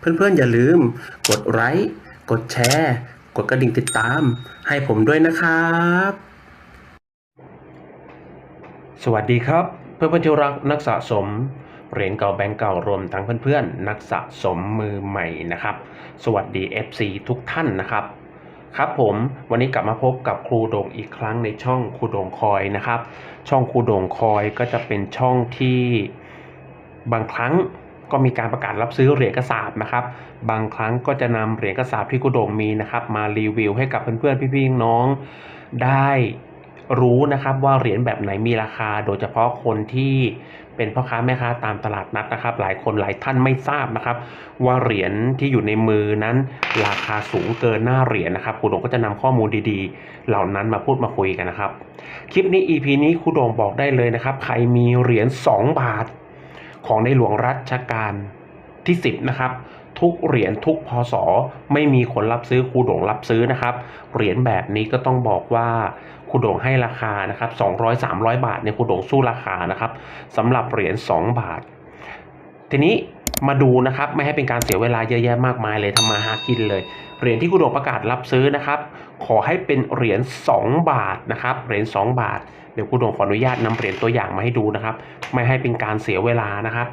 เพื่อนๆอย่าลืม กดไลค์กดแชร์ กดกระดิ่งติดตาม ให้ผมด้วยนะครับ สวัสดีครับ เพื่อนๆที่รักนักสะสมเหรียญเก่าแบงก์เก่ารวมทั้งเพื่อนๆ นักสะสมมือใหม่นะครับ สวัสดี FC ทุกท่านนะครับ ครับผมวันนี้กลับมาพบกับครูโด่งอีกครั้งในช่องครูโด่งคอยนะครับ ช่องครูโด่งคอยก็จะเป็นช่องที่บางครั้ง ก็มีการประกาศรับซื้อเหรียญกระสาบนะครับ บางครั้งก็จะนำเหรียญกระสาบที่ครูโด่งมีนะครับ มารีวิวให้กับเพื่อนๆพี่ๆน้องได้รู้นะครับว่าเหรียญแบบไหนมีราคา โดยเฉพาะคนที่เป็นพ่อค้าแม่ค้าตามตลาดนัดนะครับ หลายคนหลายท่านไม่ทราบนะครับ ว่าเหรียญที่อยู่ในมือนั้น ราคาสูงเกินหน้าเหรียญนะครับครูโด่งก็จะนำข้อมูลดีๆ เหล่านั้นมาพูดมาคุยกันนะครับ คลิปนี้ EP นี้ครูโด่งบอกได้เลยนะครับ ใครมีเหรียญ2บาท ของในหลวงรัชกาลที่ 10 นะครับ ทุกเหรียญทุกพศไม่มีคนรับซื้อครูดงรับซื้อนะครับ เหรียญแบบนี้ก็ต้องบอกว่าครูดงให้ราคานะครับ200-300 บาทเนี่ยครูดงสู้ราคานะครับสำหรับเหรียญ2บาท ทีนี้ มาดูนะครับ ไม่ให้เป็นการเสียเวลาเยอะแยะมากมายเลยทำมาหากินเลย เหรียญที่ครูโด่งประกาศรับซื้อนะครับ ขอให้เป็นเหรียญ2 บาทนะครับเหรียญ2บาทเดี๋ยวครูโด่งขออนุญาตนำเหรียญตัวอย่างมาให้ดูนะครับ ไม่ให้เป็นการเสียเวลานะครับ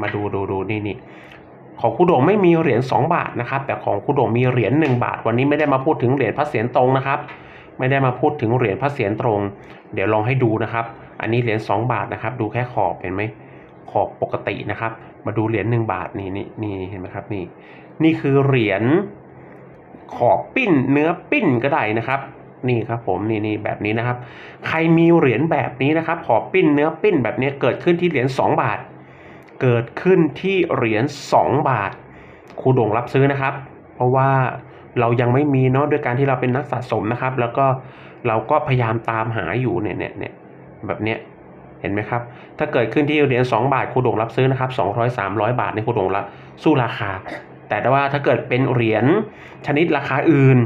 มาดูดูดูนี่นี่ของครูโด่งไม่มีเหรียญ2 บาทนะครับ แต่ของครูโด่งมีเหรียญ1บาท วันนี้ไม่ได้มาพูดถึงเหรียญพระเศียรตรงนะครับ ไม่ได้มาพูดถึงเหรียญพระเศียรตรง เดี๋ยวลองให้ดูนะครับ อันนี้เหรียญ2บาทนะครับ ดูแค่ขอบเห็นไหมขอบปกตินะครับ มาดูเหรียญ1บาทนี่นี่นี่เห็นไหมครับนี่นี่คือเหรียญขอบปิ้นเนื้อปิ้นก็ได้นะครับ นี่ครับผมนี่นี่แบบนี้นะครับ ใครมีเหรียญแบบนี้นะครับ ขอบปิ้นเนื้อปิ้นแบบนี้เกิดขึ้นที่เหรียญ2บาท เกิดขึ้นที่เหรียญ2บาทครูโด่งรับซื้อนะครับ เพราะว่าเรายังไม่มีเนาะด้วยการที่เราเป็นนักสะสมนะครับ แล้วก็เราก็พยายามตามหาอยู่เนี่ยเนี่ยเนี่ยแบบเนี้ย เห็นไหมครับ ถ้าเกิดขึ้นที่เหรียญ2บาทครูโด่งรับซื้อนะครับ200 300 บาทในครูโด่งละสู้ราคา แต่ว่าถ้าเกิดเป็นเหรียญชนิดราคาอื่น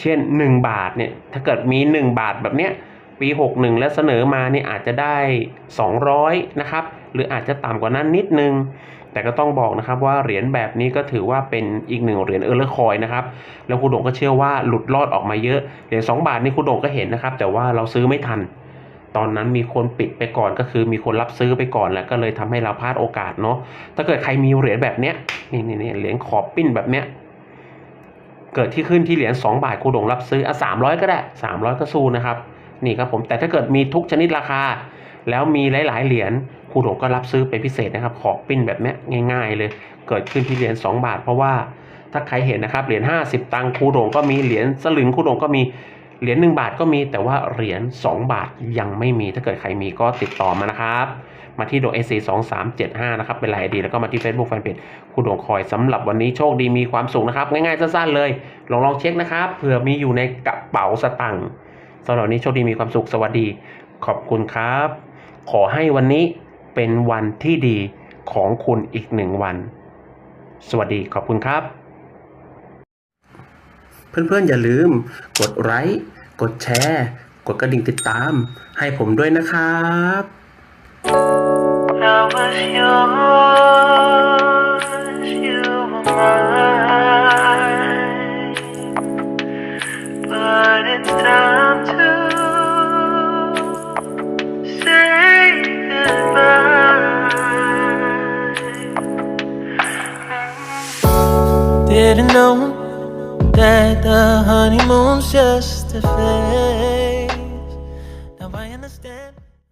เช่น 1 บาทเนี่ยถ้าเกิดมี 1 บาทแบบเนี้ยปี 61 แล้วเสนอมาเนี่ยอาจจะได้ 200 นะครับ หรืออาจจะต่ำกว่านั้นนิดนึง แต่ก็ต้องบอกนะครับว่าเหรียญแบบนี้ก็ถือว่าเป็นอีกหนึ่งเหรียญเออร์เลอร์คอยนะครับแล้วครูโด่งก็เชื่อว่าหลุดรอดออกมาเยอะเหรียญ2บาทนี่ครูโด่งก็เห็นนะครับ แต่ว่าเราซื้อไม่ทัน ตอนนั้นมีคนปิดไปก่อนก็คือมีคนรับซื้อไปก่อนแล้วก็เลยทำให้เราพลาดโอกาสเนาะถ้าเกิดใครมีเหรียญแบบเนี้ยนี่นี่นี่เหรียญขอบปิ้นแบบเนี้ยเกิดที่ขึ้นที่เหรียญ2บาทครูโดงรับซื้ออะ300ก็ได้ 300 ก็สู้นะครับนี่ครับผมแต่ถ้าเกิดมีทุกชนิดราคา แล้วมีหลาย ๆ เหรียญครูโดงก็รับซื้อเป็นพิเศษนะครับ ขอบปิ้นแบบเนี้ยง่าย ๆ เลย เกิดขึ้นที่เหรียญ2บาท เพราะว่าถ้าใครเห็นนะครับเหรียญ50 ตังค์ครูโดงก็มีเหรียญสลึงครูโดงก็มี เหรียญ1บาทก็มีแต่ว่าเหรียญ2 บาทยังไม่มีถ้าเกิดใครมีก็ติดต่อมานะครับ มาที่โดเอซีสองสามเจ็ดห้านะครับเป็นไลน์ดีแล้วก็มาที่ Facebook Fanpage คุณดวงคอยสำหรับวันนี้โชคดีมีความสุขนะครับ ง่ายๆสั้นๆเลย ลองลองเช็คนะครับเผื่อมีอยู่ในกระเป๋าสตังค์สำหรับวันนี้โชคดีมีความสุขสวัสดี ขอบคุณครับ ขอให้วันนี้เป็นวันที่ดีของคุณอีกหนึ่งวัน สวัสดีขอบคุณครับ เพื่อนๆอย่าลืม กดไลค์กดแชร์ กดกระดิ่งติดตาม ให้ผมด้วยนะครับ I was yours, you were mine. But it's time to say goodbye. Didn't know that the honeymoon's just a phase.